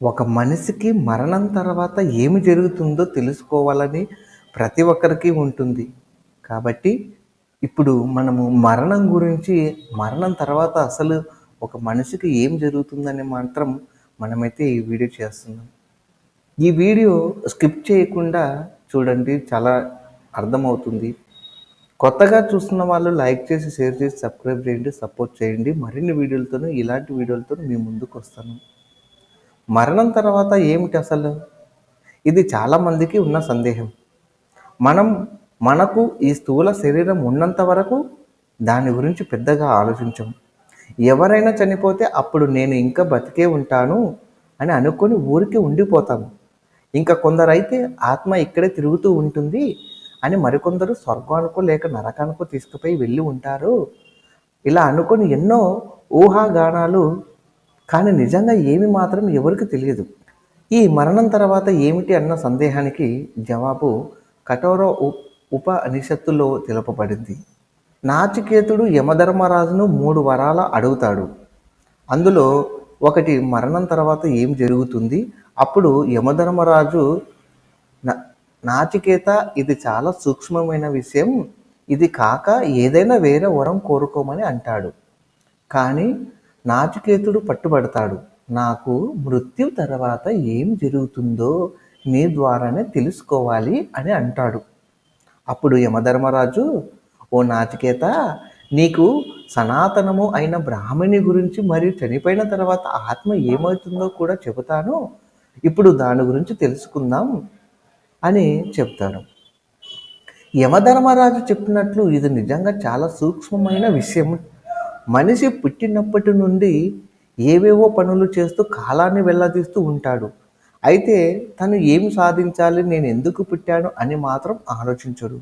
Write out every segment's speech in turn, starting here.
ఒక మనిషికి మరణం తర్వాత ఏమి జరుగుతుందో తెలుసుకోవాలని ప్రతి ఒక్కరికి ఉంటుంది. కాబట్టి ఇప్పుడు మనము మరణం గురించి మరణం తర్వాత అసలు ఒక మనిషికి ఏం జరుగుతుందని మాత్రం మనమైతే ఈ వీడియో చేస్తున్నాం. ఈ వీడియో స్కిప్ చేయకుండా చూడండి చాలా అర్థమవుతుంది. కొత్తగా చూస్తున్న వాళ్ళు లైక్ చేసి షేర్ చేసి సబ్స్క్రైబ్ చేయండి సపోర్ట్ చేయండి. మరిన్ని వీడియోలతో ఇలాంటి వీడియోలతో మీ ముందుకు వస్తాను. మరణం తర్వాత ఏమిటి అసలు? ఇది చాలామందికి ఉన్న సందేహం. మనం మనకు ఈ స్థూల శరీరం ఉన్నంత వరకు దాని గురించి పెద్దగా ఆలోచించం. ఎవరైనా చనిపోతే అప్పుడు నేను ఇంకా బతికే ఉంటాను అని అనుకొని ఊరికి ఉండిపోతాము ఇంకా కొందరైతే ఆత్మ ఇక్కడే తిరుగుతూ ఉంటుంది అని మరికొందరు స్వర్గానికో లేక నరకానికో తీసుకుపోయి వెళ్ళి ఉంటారు. ఇలా అనుకొని ఎన్నో ఊహాగానాలు కానీ నిజంగా ఏమి మాత్రం ఎవరికి తెలియదు. ఈ మరణం తర్వాత ఏమిటి అన్న సందేహానికి జవాబు కఠోర ఉప అనిషత్తులో తెలుపబడింది. నాచికేతుడు యమధర్మరాజును మూడు వరాల అడుగుతాడు. అందులో ఒకటి మరణం తర్వాత ఏం జరుగుతుంది? అప్పుడు యమధర్మరాజు నాచికేత ఇది చాలా సూక్ష్మమైన విషయం. ఇది కాక ఏదైనా వేరే వరం కోరుకోమని అంటాడు. కానీ నాచుకేతుడు పట్టుబడతాడు. నాకు మృత్యు తర్వాత ఏం జరుగుతుందో నీ ద్వారానే తెలుసుకోవాలి అని అంటాడు. అప్పుడు యమధర్మరాజు ఓ నాచికేత నీకు సనాతనము అయిన బ్రాహ్మణి గురించి మరియు చనిపోయిన తర్వాత ఆత్మ ఏమవుతుందో కూడా చెబుతాను. ఇప్పుడు దాని గురించి తెలుసుకుందాం అని చెప్తాడు. యమధర్మరాజు చెప్పినట్లు ఇది నిజంగా చాలా సూక్ష్మమైన విషయం మనిషి పుట్టినప్పటి నుండి ఏవేవో పనులు చేస్తూ కాలాన్ని వెళ్ళదీస్తూ ఉంటాడు. అయితే తను ఏం సాధించాలి నేను ఎందుకు పుట్టాను అని మాత్రం ఆలోచించడు.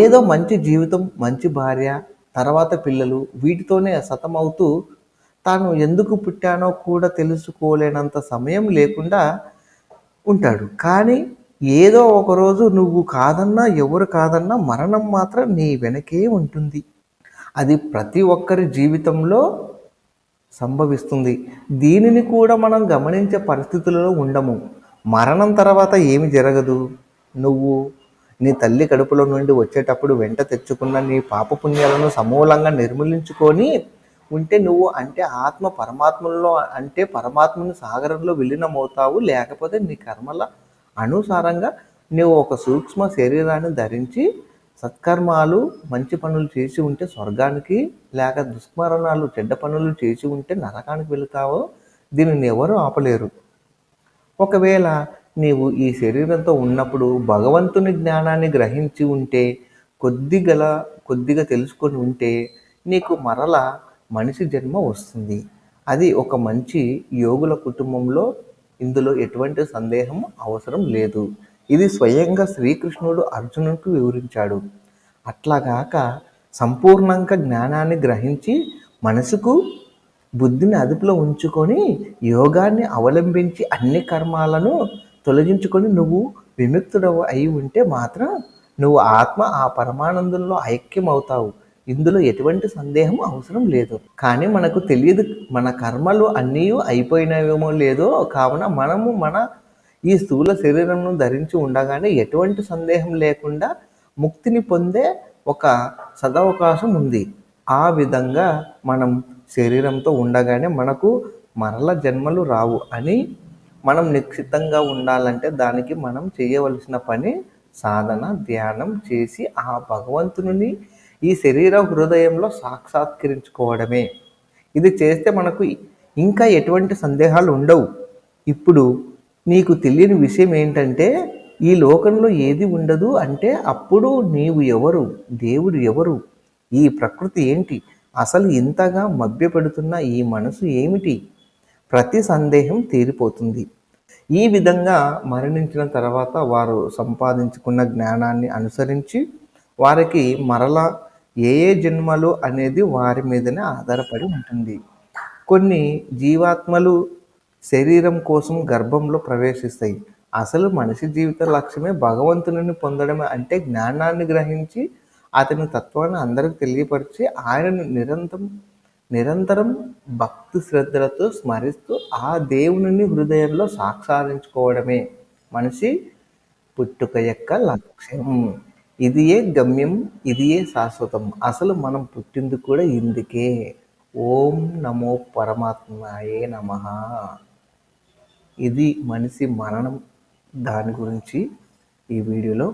ఏదో మంచి జీవితం మంచి భార్య తర్వాత పిల్లలు వీటితోనే సతమవుతూ తాను ఎందుకు పుట్టానో కూడా తెలుసుకోలేనంత సమయం లేకుండా ఉంటాడు. కానీ ఏదో ఒకరోజు నువ్వు కాదన్నా ఎవరు కాదన్నా మరణం మాత్రం నీ వెనకే ఉంటుంది. అది ప్రతి ఒక్కరి జీవితంలో సంభవిస్తుంది. దీనిని కూడా మనం గమనించే పరిస్థితులలో ఉండము. మరణం తర్వాత ఏమి జరగదు? నువ్వు నీ తల్లి కడుపులో నుండి వచ్చేటప్పుడు వెంట తెచ్చుకున్న నీ పాపపుణ్యాలను సమూలంగా నిర్మూలించుకొని ఉంటే నువ్వు అంటే ఆత్మ పరమాత్మలో అంటే పరమాత్మని సాగరంలో విలీనమవుతావు. లేకపోతే నీ కర్మల అనుసారంగా నువ్వు ఒక సూక్ష్మ శరీరాన్ని ధరించి సత్కర్మాలు మంచి పనులు చేసి ఉంటే స్వర్గానికి లేక దుష్మరణాలు చెడ్డ పనులు చేసి ఉంటే నరకానికి వెళుతావో దీనిని ఎవరు ఆపలేరు. ఒకవేళ నీవు ఈ శరీరంతో ఉన్నప్పుడు భగవంతుని జ్ఞానాన్ని గ్రహించి ఉంటే కొద్దిగల కొద్దిగా తెలుసుకొని ఉంటే నీకు మరల మనిషి జన్మ వస్తుంది. అది ఒక మంచి యోగుల కుటుంబంలో ఇందులో ఎటువంటి సందేహం అవసరం లేదు. ఇది స్వయంగా శ్రీకృష్ణుడు అర్జునుడికి వివరించాడు. అట్లాగాక సంపూర్ణంగా జ్ఞానాన్ని గ్రహించి మనసుకు బుద్ధిని అదుపులో ఉంచుకొని యోగాన్ని అవలంబించి అన్ని కర్మాలను తొలగించుకొని నువ్వు విముక్తుడవు అయి ఉంటే మాత్రం నువ్వు ఆత్మ ఆ పరమానందంలో ఐక్యం అవుతావు ఇందులో ఎటువంటి సందేహం అవసరం లేదు. కానీ మనకు తెలియదు మన కర్మలు అన్నీ అయిపోయినవేమో లేదో కావున మనము మన ఈ స్థూల శరీరంను ధరించి ఉండగానే ఎటువంటి సందేహం లేకుండా ముక్తిని పొందే ఒక సదవకాశం ఉంది. ఆ విధంగా మనం శరీరంతో ఉండగానే మనకు మరల జన్మలు రావు అని మనం నిక్షిప్తంగా ఉండాలంటే దానికి మనం చేయవలసిన పని సాధన ధ్యానం చేసి ఆ భగవంతుని ఈ శరీర హృదయంలో సాక్షాత్కరించుకోవడమే. ఇది చేస్తే మనకు ఇంకా ఎటువంటి సందేహాలు ఉండవు. ఇప్పుడు నీకు తెలియని విషయం ఏంటంటే ఈ లోకంలో ఏది ఉండదు అంటే అప్పుడు నీవు ఎవరు దేవుడు ఎవరు ఈ ప్రకృతి ఏంటి అసలు ఇంతగా మభ్యపెడుతున్న ఈ మనసు ఏమిటి? ప్రతి సందేహం తీరిపోతుంది. ఈ విధంగా మరణించిన తర్వాత వారు సంపాదించుకున్న జ్ఞానాన్ని అనుసరించి వారికి మరలా ఏ ఏ జన్మలు అనేది వారి మీదనే ఆధారపడి ఉంటుంది. కొన్ని జీవాత్మలు శరీరం కోసం గర్భంలో ప్రవేశిస్తాయి. అసలు మనిషి జీవిత లక్ష్యమే భగవంతుని పొందడమే అంటే జ్ఞానాన్ని గ్రహించి అతని తత్వాన్ని అందరికి తెలియపరిచి ఆయనను నిరంతరం నిరంతరం భక్తి శ్రద్ధలతో స్మరిస్తూ ఆ దేవుని హృదయంలో సాక్షారించుకోవడమే మనిషి పుట్టుక యొక్క లక్ష్యం. ఇది ఏ గమ్యం ఇదియే శాశ్వతం. అసలు మనం పుట్టింది కూడా ఇందుకే. ఓం నమో పరమాత్మాయే నమ. ఇది మనిషి మరణం దాని గురించి ఈ వీడియోలో.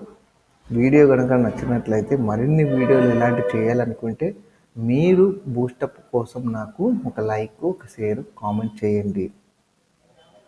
వీడియో కనుక నచ్చినట్లయితే మరిన్ని వీడియోలు ఎలాంటి చేయాలనుకుంటే మీరు బూస్టప్ కోసం నాకు ఒక లైక్ ఒక షేర్ కామెంట్ చేయండి.